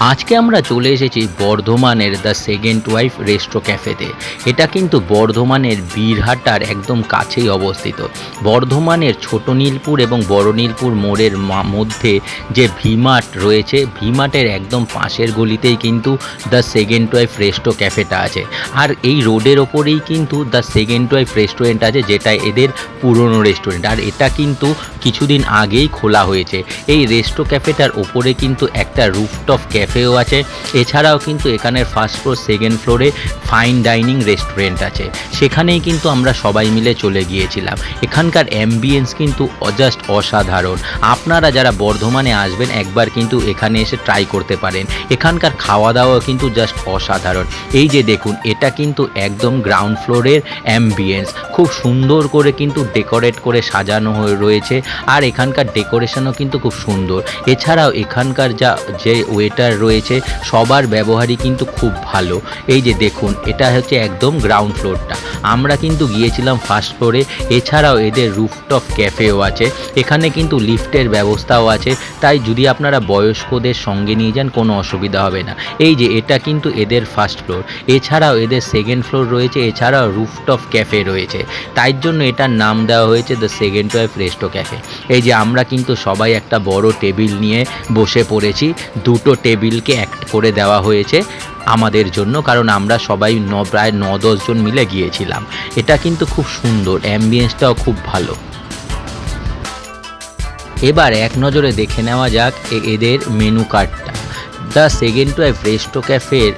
আজকে আমরা চলে এসেছি বর্ধমানের দ্য সেকেন্ড ওয়াইফ রেস্ট্রো ক্যাফেতে। এটা কিন্তু বর্ধমানের বীরহাটার একদম কাছেই অবস্থিত। বর্ধমানের ছোট নীলপুর এবং বড় নীলপুর মোড়ের মধ্যে যে ভিমার্ট রয়েছে, ভিমার্টের একদম পাশের গলিতেই কিন্তু দ্য সেকেন্ড ওয়াইফ রেস্ট্রো ক্যাফেটা আছে। আর এই রোডের ওপরেই কিন্তু দ্য সেকেন্ড ওয়াইফ রেস্টুরেন্ট আছে, যেটা এদের পুরনো রেস্টুরেন্ট। আর এটা কিন্তু কিছুদিন আগেই খোলা হয়েছে। এই রেস্ট্রো ক্যাফেটার ওপরে কিন্তু একটা রুফটপ ক্যাফেও আছে। এছাড়াও কিন্তু এখানের ফার্স্ট ফ্লোর সেকেন্ড ফ্লোরে ফাইন ডাইনিং রেস্টুরেন্ট আছে। সেখানেই কিন্তু আমরা সবাই মিলে চলে গিয়েছিলাম। এখানকার অ্যাম্বিয়েন্স কিন্তু জাস্ট অসাধারণ। আপনারা যারা বর্ধমানে আসবেন, একবার কিন্তু এখানে এসে ট্রাই করতে পারেন। এখানকার খাওয়া দাওয়া কিন্তু জাস্ট অসাধারণ। এই যে দেখুন, এটা কিন্তু একদম গ্রাউন্ড ফ্লোরের অ্যাম্বিয়েন্স খুব সুন্দর করে কিন্তু ডেকোরেট করে সাজানো হয়ে রয়েছে। আর এখানকার ডেকোরেশনও কিন্তু খুব সুন্দর। এছাড়াও এখানকার যা যে ওয়েটার রয়েছে, সবার ব্যবহারই কিন্তু খুব ভালো। এই যে দেখুন, এটা হচ্ছে একদম গ্রাউন্ড ফ্লোরটা আমরা কিন্তু গিয়েছিলাম ফার্স্ট ফ্লোরে এছাড়াও এদের রুফটপ ক্যাফেও আছে। এখানে কিন্তু লিফটের ব্যবস্থাও আছে। তাই যদি আপনারা বয়স্কদের সঙ্গে নিয়ে যান, কোনো অসুবিধা হবে না। এই যে এটা কিন্তু এদের ফার্স্ট ফ্লোর এছাড়াও এদের সেকেন্ড ফ্লোর রয়েছে, এছাড়াও রুফটপ ক্যাফে রয়েছে। তাই জন্য এটার নাম দেওয়া হয়েছে the second wife resto cafe এই যে আমরা কিন্তু সবাই একটা বড় টেবিল নিয়ে বসে পড়েছি। দুটো টেবিলকে অ্যাক্ট করে দেওয়া হয়েছে আমাদের জন্য, কারণ আমরা সবাই ন, প্রায় ন দশজন মিলে গিয়েছিলাম। এটা কিন্তু খুব সুন্দর অ্যাম্বিয়েন্সটাও খুব ভালো। এবার এক নজরে দেখে নেওয়া যাক এদের মেনু কার্ডটা the second to wife resto ক্যাফের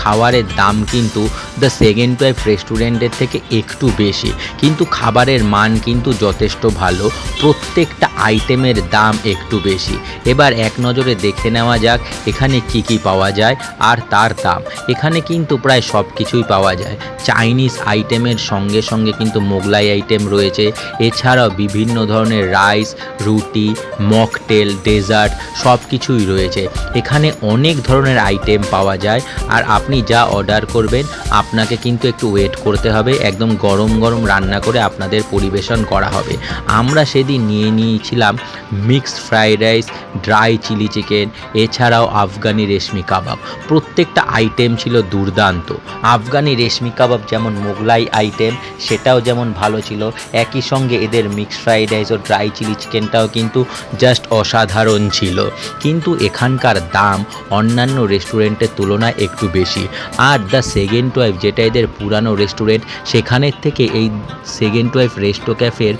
খাবারের দাম কিন্তু দ্য সেকেন্ড ওয়াইফ রেস্টুরেন্টের থেকে একটু বেশি। কিন্তু খাবারের মান কিন্তু যথেষ্ট ভালো। প্রত্যেকটা আইটেমের দাম একটু বেশি। এবার এক নজরে দেখে নেওয়া যাক, এখানে কি কি পাওয়া যায় আর তার দাম। এখানে কিন্তু প্রায় সব কিছুই পাওয়া যায়। চাইনিজ আইটেমের সঙ্গে সঙ্গে কিন্তু মোগলাই আইটেম রয়েছে। এছাড়াও বিভিন্ন ধরনের রাইস রুটি মকটেল ডেজার্ট সব কিছুই রয়েছে। এখানে অনেক ধরনের আইটেম পাওয়া যায়। আর আপনি যা অর্ডার করবেন আপনাকে কিন্তু একটু ওয়েট করতে হবে, একদম গরম গরম রান্না করে আপনাদের পরিবেশন করা হবে। আমরা সেদিন নিয়ে নিয়েছিলাম mixed fried rice dry chilli chicken এছাড়াও আফগানি রেশমি কাবাব। প্রত্যেকটা আইটেম ছিল দুর্দান্ত। আফগানি রেশমি কাবাব যেমন মোগলাই আইটেম সেটাও যেমন ভালো ছিল। একই সঙ্গে এদের মিক্সড ফ্রাইড রাইস ও ড্রাই চিলি চিকেনটাও কিন্তু জাস্ট অসাধারণ ছিল। কিন্তু এখানকার দাম অন্যান্য রেস্টুরেন্টের তুলনায় একটু বেশি। আর দ্য সেকেন্ড ওয়াইফ যেটা এদের পুরানো রেস্টুরেন্ট সেখানের থেকে এই সেকেন্ড ওয়াইফ রেস্টো ক্যাফের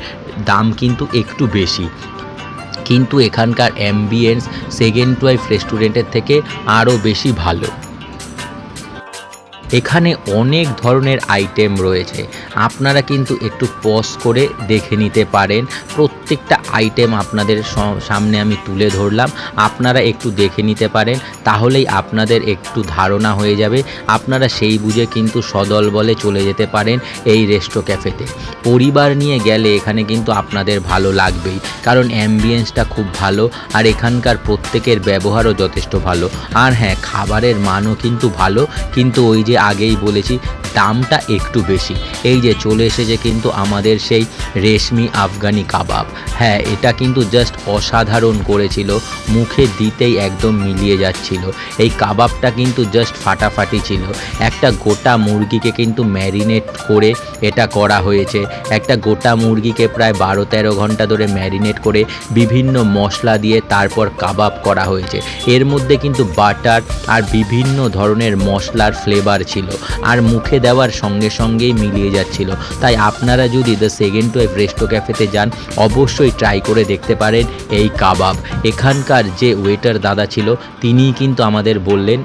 দাম কিন্তু একটু বেশি। কিন্তু এখানকার অ্যাম্বিয়েন্স সেকেন্ড ওয়াইফ রেস্টুরেন্টের থেকে আরও বেশি ভালো। এখানে অনেক ধরনের আইটেম রয়েছে। আপনারা কিন্তু একটু পজ করে দেখে নিতে পারেন। প্রত্যেকটা আইটেম আপনাদের সামনে আমি তুলে ধরলাম। আপনারা একটু দেখে নিতে পারেন, তাহলেই আপনাদের একটু ধারণা হয়ে যাবে। আপনারা সেই বুঝে কিন্তু সদল বলে চলে যেতে পারেন এই রেস্টো ক্যাফেতে পরিবার নিয়ে গেলে এখানে কিন্তু আপনাদের ভালো লাগবেই, কারণ অ্যাম্বিয়েন্সটা খুব ভালো আর এখানকার প্রত্যেকের ব্যবহারও যথেষ্ট ভালো। আর হ্যাঁ খাবারের মানও কিন্তু ভালো, কিন্তু ওই যে আগেই বলেছি দামটা একটু বেশি। এই যে চলে এসেছে কিন্তু আমাদের সেই রেশমি আফগানি কাবাব। হ্যাঁ এটা কিন্তু জাস্ট অসাধারণ করেছিল। মুখে দিতেই একদম মিলিয়ে যাচ্ছিল। এই কাবাবটা কিন্তু জাস্ট ফাটাফাটি ছিল। একটা গোটা মুরগিকে কিন্তু ম্যারিনেট করে এটা করা হয়েছে। একটা গোটা মুরগিকে প্রায় বারো তেরো ঘণ্টা ধরে ম্যারিনেট করে বিভিন্ন মশলা দিয়ে তারপর কাবাব করা হয়েছে। এর মধ্যে কিন্তু বাটার আর বিভিন্ন ধরনের মশলার ফ্লেভার ছিল। আর মুখে দেওয়ার সঙ্গে সঙ্গেই মিলিয়ে যাচ্ছিল। তাই আপনারা যদি দ্য সেকেন্ড ওয়েভ রেস্টো ক্যাফেতে যান, অবশ্যই ট্রাই করে দেখতে পারেন এই কাবাব। এখানকার যে ওয়েটার দাদা ছিল, তিনিই কিন্তু আমাদের বললেন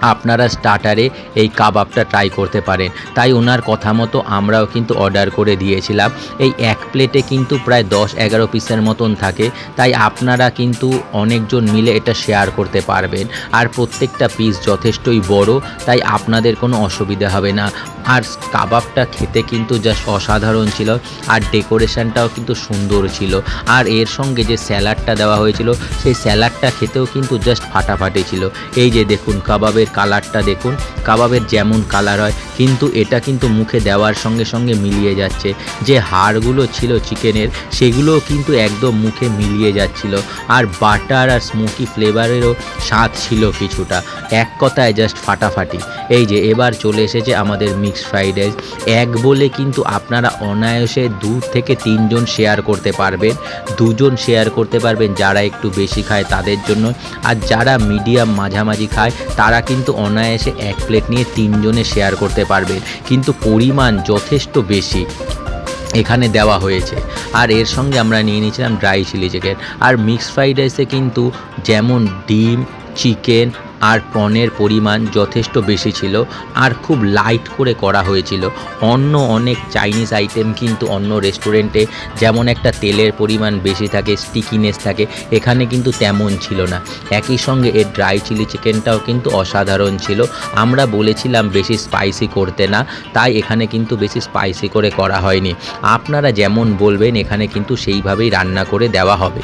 আপনারা স্টার্টারে এই কাবাবটা ট্রাই করতে পারেন। তাই ওনার কথা মতো আমরাও কিন্তু অর্ডার করে দিয়েছিলাম। এই এক প্লেটে কিন্তু প্রায় দশ এগারো পিসের মতন থাকে। তাই আপনারা কিন্তু অনেকজন মিলে এটা শেয়ার করতে পারবেন। আর প্রত্যেকটা পিস যথেষ্টই বড়, তাই আপনাদের কোনো অসুবিধা হবে না। আর কাবাবটা খেতে কিন্তু জাস্ট অসাধারণ ছিল। আর ডেকোরেশনটাও কিন্তু সুন্দর ছিল। আর এর সঙ্গে যে স্যালাডটা দেওয়া হয়েছিল, সেই স্যালাডটা খেতেও কিন্তু জাস্ট ফাটাফাটি ছিল। এই যে দেখুন, কাবাবের কালারটা দেখুন, কাবাবের যেমন কালার হয়, কিন্তু এটা কিন্তু মুখে দেওয়ার সঙ্গে সঙ্গে মিলিয়ে যাচ্ছে। যে হাড়গুলো ছিল চিকেনের, সেগুলোও কিন্তু একদম মুখে মিলিয়ে যাচ্ছিল। আর বাটার আর স্মোকি ফ্লেভারেরও স্বাদ ছিল কিছুটা। এক কথায় জাস্ট ফাটাফাটি। এই যে, এবার চলে এসেছে আমাদের মিক্স ফ্রাইড রাইস। এক বলে কিন্তু আপনারা অনায়াসে দু থেকে তিনজন শেয়ার করতে পারবেন। দুজন শেয়ার করতে পারবেন যারা একটু বেশি খায় তাদের জন্য। আর যারা মিডিয়াম মাঝামাঝি খায়, তারা কিন্তু অনায়াসে এক প্লেট নিয়ে তিনজনে শেয়ার করতে পারবেন কিন্তু পরিমাণ যথেষ্ট বেশি এখানে দেওয়া হয়েছে। আর এর সঙ্গে আমরা নিয়ে নিয়েছিলাম ড্রাই চিলি চিকেন আর মিক্সড ফ্রাইড রাইসে কিন্তু যেমন ডিম চিকেন আর প্রনের পরিমাণ যথেষ্ট বেশি ছিল আর খুব লাইট করে করা হয়েছিল। অন্য অনেক চাইনিজ আইটেম কিন্তু অন্য রেস্টুরেন্টে যেমন একটা তেলের পরিমাণ বেশি থাকে স্টিকিনেস থাকে, এখানে কিন্তু তেমন ছিল না। একই সঙ্গে এর ড্রাই চিলি চিকেনটাও কিন্তু অসাধারণ ছিল। আমরা বলেছিলাম বেশি স্পাইসি করতে না, তাই এখানে কিন্তু বেশি স্পাইসি করে করা হয়নি। আপনারা যেমন বলবেন, এখানে কিন্তু সেইভাবেই রান্না করে দেওয়া হবে।